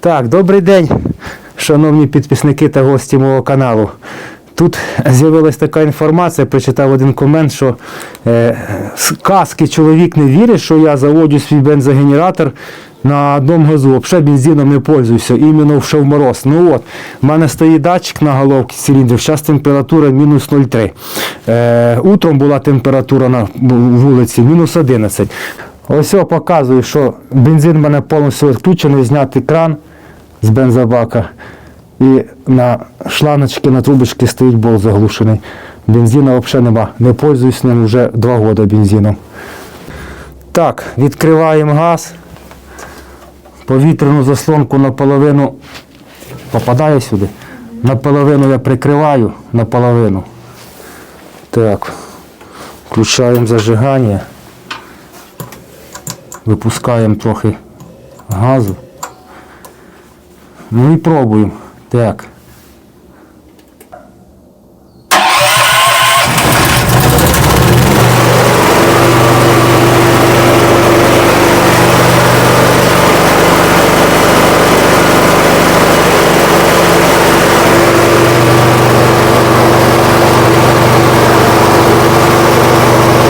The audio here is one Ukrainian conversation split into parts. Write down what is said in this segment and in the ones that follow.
Так, добрий день, шановні підписники та гості мого каналу. Тут з'явилась така інформація, прочитав один комент, що е, казки чоловік не вірить, що я заводжу свій бензогенератор на одному газу. Взагалі бензином не пользуюся, іменно в мороз. Ну от, в мене стоїть датчик на головці циліндрів, зараз температура мінус 0,3. Е, утром була температура на вулиці мінус 11. Ось я показую, що бензин в мене повністю відключений, знятий кран з бензобака. І на шланочці, на трубочці стоїть болт заглушений. Бензина взагалі нема. Не пользуюсь ним вже два роки бензином. Так, відкриваємо газ. Повітряну заслонку наполовину попадає сюди. Наполовину я прикриваю, наполовину. Так. Включаємо зажигання. Випускаємо трохи газу. Ну і пробуємо. Так.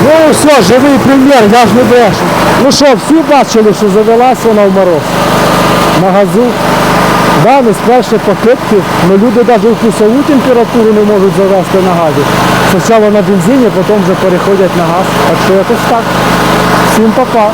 Ну все, живий примір, я ж не брешу. Ну що, всі бачили, що завелася вона в мороз на. Да, не з перших попитків, але люди навіть у плюсову температуру не можуть завести на газі. Спочатку на бензині, потім вже переходять на газ. Так що якось так. Всім па-па.